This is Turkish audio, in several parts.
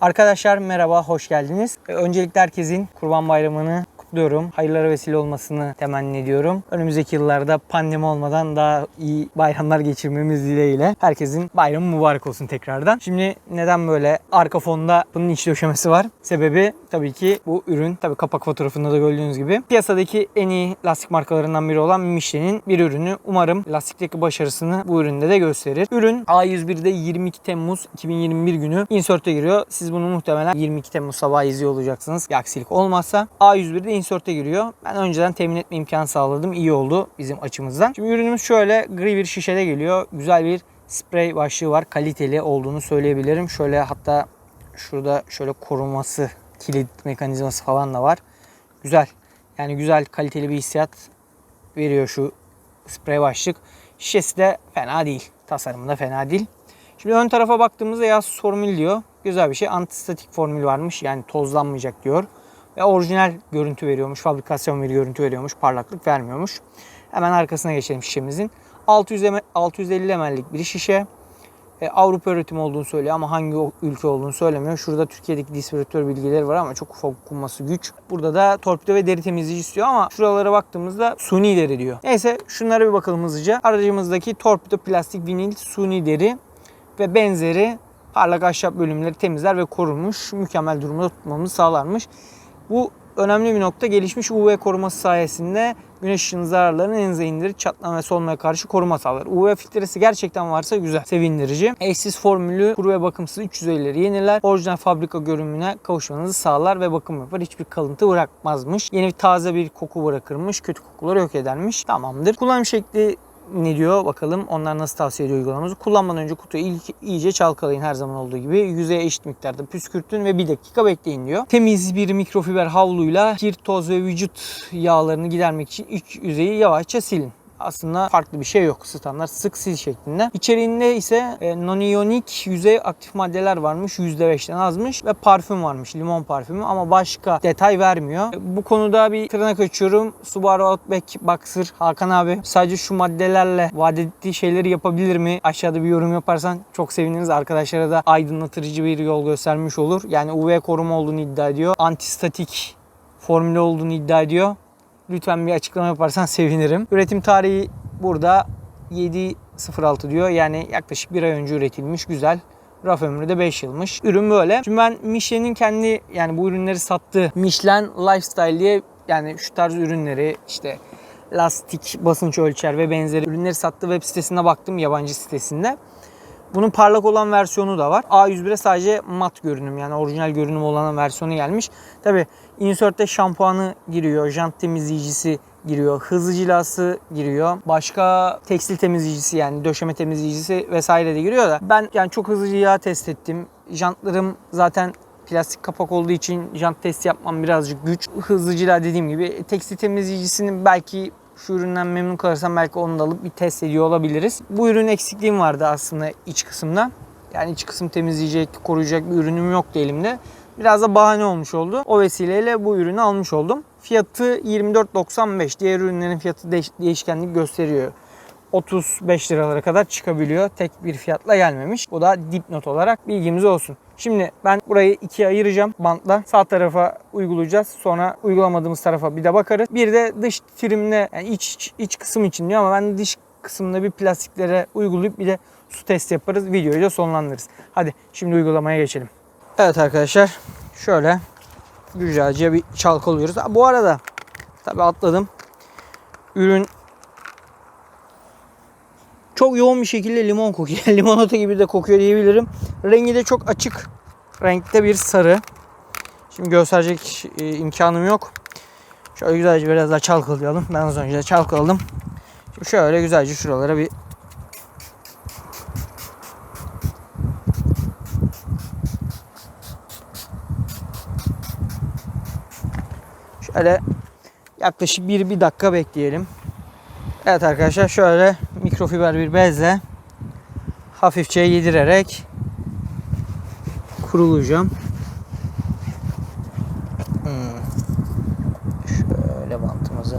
Arkadaşlar merhaba, hoş geldiniz. Öncelikle herkesin Kurban Bayramı'nı kutluyorum. Hayırlara vesile olmasını temenni ediyorum. Önümüzdeki yıllarda pandemi olmadan daha iyi bayramlar geçirmemiz dileğiyle. Herkesin bayramı mübarek olsun tekrardan. Şimdi neden böyle arka fonda bunun iç döşemesi var? Sebebi tabii ki bu ürün. Tabii kapak fotoğrafında da gördüğünüz gibi. Piyasadaki en iyi lastik markalarından biri olan Michelin'in bir ürünü. Umarım lastikteki başarısını bu üründe de gösterir. Ürün A101'de 22 Temmuz 2021 günü insert'e giriyor. Siz bunu muhtemelen 22 Temmuz sabahı izliyor olacaksınız. Bir aksilik olmazsa. A101'de insert'e giriyor. Ben önceden temin etme imkanı sağladım. İyi oldu bizim açımızdan. Şimdi ürünümüz şöyle gri bir şişede geliyor. Güzel bir sprey başlığı var. Kaliteli olduğunu söyleyebilirim. Şöyle hatta şurada şöyle koruması, kilit mekanizması falan da var. Güzel. Yani güzel kaliteli bir hissiyat veriyor şu sprey başlık. Şişesi de fena değil. Tasarımı da fena değil. Şimdi ön tarafa baktığımızda yaz formül diyor. Güzel bir şey. Antistatik formül varmış. Yani tozlanmayacak diyor. Ve orijinal görüntü veriyormuş. Fabrikasyon bir görüntü veriyormuş. Parlaklık vermiyormuş. Hemen arkasına geçelim şişemizin. 600 ml, 650 ml'lik bir şişe. E, Avrupa üretimi olduğunu söylüyor ama hangi ülke olduğunu söylemiyor. Şurada Türkiye'deki distribütör bilgileri var ama çok ufak okunması güç. Burada da torpido ve deri temizleyici istiyor ama şuralara baktığımızda suni deri diyor. Neyse şunlara bir bakalım hızlıca. Aracımızdaki torpido plastik vinil suni deri ve benzeri parlak ahşap bölümleri temizler ve korunmuş. Mükemmel durumda tutmamızı sağlarmış. Bu önemli bir nokta gelişmiş UV koruması sayesinde güneş ışığının zararlarını en aza indirip çatlama ve solmaya karşı koruma sağlar. UV filtresi gerçekten varsa güzel, sevindirici. Eşsiz formülü kuru ve bakımsız 350'leri yeniler. Orijinal fabrika görünümüne kavuşmanızı sağlar ve bakım yapar. Hiçbir kalıntı bırakmazmış. Yeni taze bir koku bırakırmış. Kötü kokuları yok edermiş. Tamamdır. Kullanım şekli ne diyor bakalım onlar nasıl tavsiye ediyor uygulamamızı. Kullanmadan önce kutuyu ilk iyice çalkalayın her zaman olduğu gibi. Yüzeye eşit miktarda püskürtün ve bir dakika bekleyin diyor. Temiz bir mikrofiber havluyla kir, toz ve vücut yağlarını gidermek için iç yüzeyi yavaşça silin. Aslında farklı bir şey yok. Standart sık sil şeklinde. İçeriğinde ise e, noniyonik yüzey aktif maddeler varmış. %5'ten azmış ve parfüm varmış. Limon parfümü ama başka detay vermiyor. E, Bu konuda bir tırnak açıyorum. Subaru Outback Boxer Hakan abi sadece şu maddelerle vaat ettiği şeyleri yapabilir mi? Aşağıda bir yorum yaparsan çok seviniriz. Arkadaşlara da aydınlatıcı bir yol göstermiş olur. Yani UV koruma olduğunu iddia ediyor. Antistatik formülü olduğunu iddia ediyor. Lütfen bir açıklama yaparsan sevinirim. Üretim tarihi burada 7.06 diyor. Yani yaklaşık bir ay önce üretilmiş. Güzel. Raf ömrü de 5 yılmış. Ürün böyle. Şimdi ben Michelin'in kendi yani bu ürünleri sattığı Michelin Lifestyle diye yani şu tarz ürünleri işte lastik, basınç ölçer ve benzeri ürünleri sattığı web sitesine baktım yabancı sitesinde. Bunun parlak olan versiyonu da var. A101'e sadece mat görünüm yani orijinal görünüm olan versiyonu gelmiş. Tabi insert'te şampuanı giriyor, jant temizleyicisi giriyor, hızlı cilası giriyor. Başka tekstil temizleyicisi yani döşeme temizleyicisi vesaire de giriyor da ben yani çok hızlı cila test ettim. Jantlarım zaten plastik kapak olduğu için jant testi yapmam birazcık güç. Hızlı cila dediğim gibi tekstil temizleyicisinin belki şu üründen memnun kalırsam belki onu da alıp bir test ediyor olabiliriz. Bu ürün eksikliğim vardı aslında iç kısımda. Yani iç kısım temizleyecek, koruyacak bir ürünüm yoktu elimde. Biraz da bahane olmuş oldu. O vesileyle bu ürünü almış oldum. Fiyatı 24.95. Diğer ürünlerin fiyatı değiş- değişkenlik gösteriyor. 35 liralara kadar çıkabiliyor. Tek bir fiyatla gelmemiş. Bu da dipnot olarak bilgimiz olsun. Şimdi ben burayı ikiye ayıracağım bantla. Sağ tarafa uygulayacağız. Sonra uygulamadığımız tarafa bir de bakarız. Bir de dış trimle yani iç, iç kısım için diyor ama ben dış kısmında bir plastiklere uygulayıp bir de su testi yaparız. Videoyu da sonlandırırız. Hadi şimdi uygulamaya geçelim. Evet arkadaşlar şöyle güzelce bir çalkalıyoruz. Bu arada tabi atladım. Ürün çok yoğun bir şekilde limon kokuyor. Limonata gibi de kokuyor diyebilirim. Rengi de çok açık renkte bir sarı. Şimdi gösterecek e, imkanım yok. Şöyle güzelce biraz daha çalkalayalım. Ben az önce de çalkaladım. Şimdi şöyle güzelce şuralara bir Şöyle yaklaşık bir, bir dakika bekleyelim. Evet arkadaşlar şöyle mikrofiber bir bezle hafifçe yedirerek kurulayacağım. Hmm. Şöyle bantımızı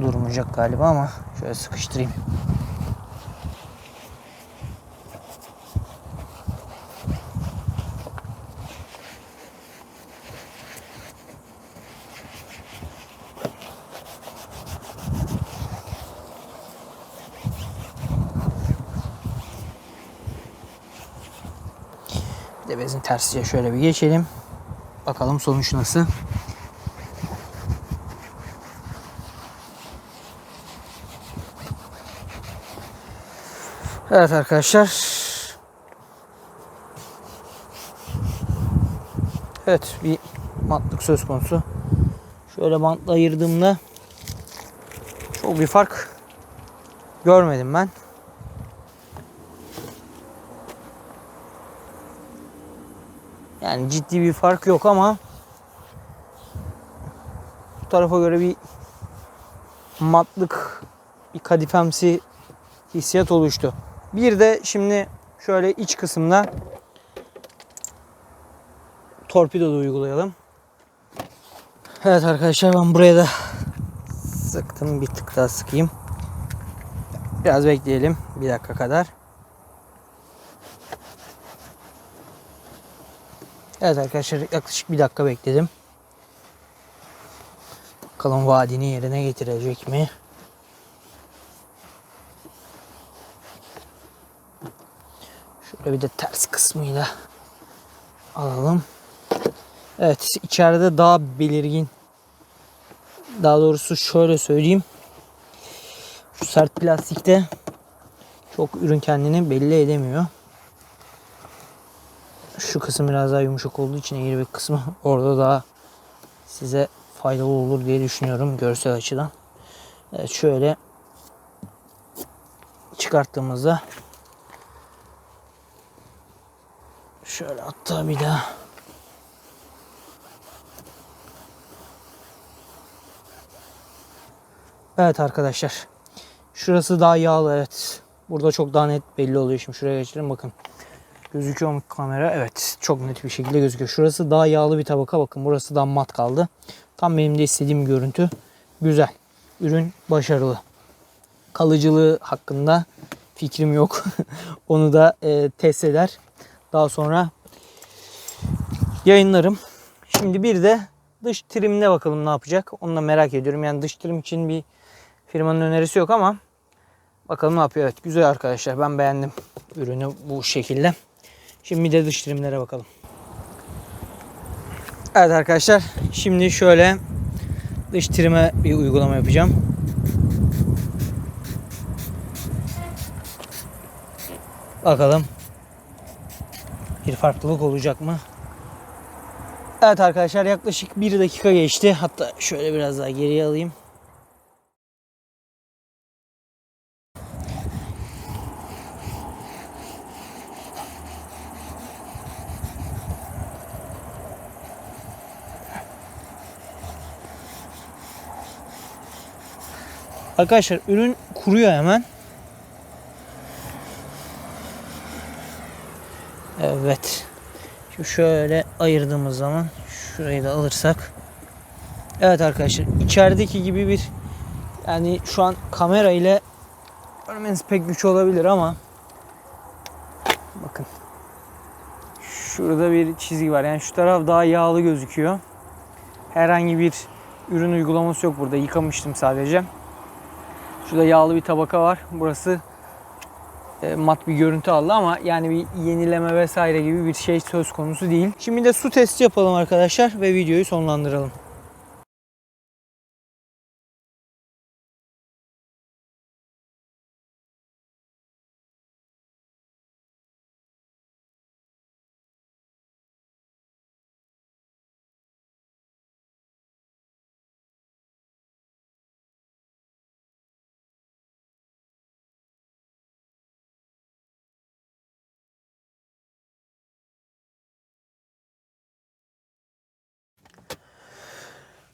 durmayacak galiba ama şöyle sıkıştırayım. Bezin tersiyle şöyle bir geçelim. Bakalım sonuç nasıl. Evet arkadaşlar. Evet bir matlık söz konusu. Şöyle bantla ayırdığımda çok bir fark görmedim ben. Yani ciddi bir fark yok ama bu tarafa göre bir matlık bir kadifemsi hissiyat oluştu. Bir de şimdi şöyle iç kısımda torpido da uygulayalım. Evet arkadaşlar ben buraya da sıktım. Bir tık daha sıkayım. Biraz bekleyelim. Bir dakika kadar. Evet arkadaşlar yaklaşık bir dakika bekledim. Bakalım vaadini yerine getirecek mi? Şöyle bir de ters kısmıyla alalım. Evet içeride daha belirgin. Daha doğrusu şöyle söyleyeyim. Şu sert plastikte çok ürün kendini belli edemiyor. Şu kısım biraz daha yumuşak olduğu için bir kısmı orada daha size faydalı olur diye düşünüyorum görsel açıdan. Evet şöyle çıkarttığımızda şöyle hatta bir daha Evet arkadaşlar. Şurası daha yağlı evet. Burada çok daha net belli oluyor. Şimdi şuraya geçelim bakın. Gözüküyor mu kamera? Evet. Çok net bir şekilde gözüküyor. Şurası daha yağlı bir tabaka. Bakın burası daha mat kaldı. Tam benim de istediğim görüntü. Güzel. Ürün başarılı. Kalıcılığı hakkında fikrim yok. Onu da e, test eder. Daha sonra yayınlarım. Şimdi bir de dış trimine bakalım ne yapacak. Onu da merak ediyorum. Yani dış trim için bir firmanın önerisi yok ama bakalım ne yapıyor. Evet güzel arkadaşlar. Ben beğendim ürünü bu şekilde. Şimdi de dış trimlere bakalım. Evet arkadaşlar. Şimdi şöyle dış trime bir uygulama yapacağım. Bakalım bir farklılık olacak mı? Evet arkadaşlar yaklaşık bir dakika geçti. Hatta şöyle biraz daha geriye alayım. Arkadaşlar ürün kuruyor hemen. Evet. Şu şöyle ayırdığımız zaman şurayı da alırsak. Evet arkadaşlar içerideki gibi bir yani şu an kamera ile görmeniz pek güç olabilir ama bakın şurada bir çizgi var. Yani şu taraf daha yağlı gözüküyor. Herhangi bir ürün uygulaması yok burada. Yıkamıştım sadece. Şurada yağlı bir tabaka var. Burası e, mat bir görüntü aldı ama yani bir yenileme vesaire gibi bir şey söz konusu değil. Şimdi de su testi yapalım arkadaşlar ve videoyu sonlandıralım.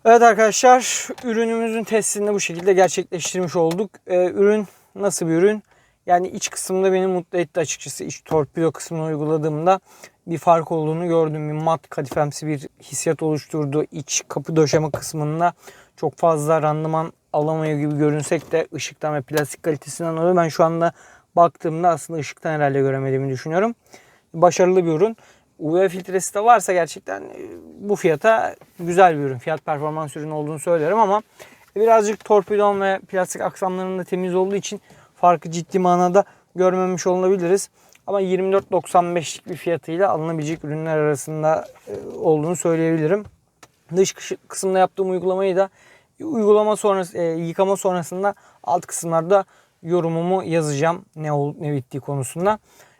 Evet arkadaşlar ürünümüzün testini bu şekilde gerçekleştirmiş olduk. Ee, ürün nasıl bir ürün? Yani iç kısımda beni mutlu etti açıkçası. İç torpido kısmını uyguladığımda bir fark olduğunu gördüm. Bir mat kadifemsi bir hissiyat oluşturdu. İç kapı döşeme kısmında çok fazla randıman alamıyor gibi görünsek de ışıktan ve plastik kalitesinden dolayı ben şu anda baktığımda aslında ışıktan herhalde göremediğimi düşünüyorum. Başarılı bir ürün. UV filtresi de varsa gerçekten e, bu fiyata güzel bir ürün. Fiyat performans ürünü olduğunu söylerim ama birazcık torpidon ve plastik aksamlarında temiz olduğu için farkı ciddi manada görmemiş olabiliriz. Ama 24.95'lik bir fiyatıyla alınabilecek ürünler arasında e, olduğunu söyleyebilirim. Dış kısımda yaptığım uygulamayı da uygulama sonrası e, yıkama sonrasında alt kısımlarda yorumumu yazacağım ne olup ne bittiği konusunda.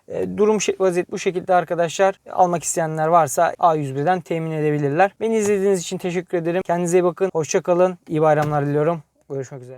E, Durum vaziyet bu şekilde arkadaşlar. Almak isteyenler varsa A101'den temin edebilirler. Beni izlediğiniz için teşekkür ederim. Kendinize iyi bakın. Hoşça kalın. İyi bayramlar diliyorum. Görüşmek üzere.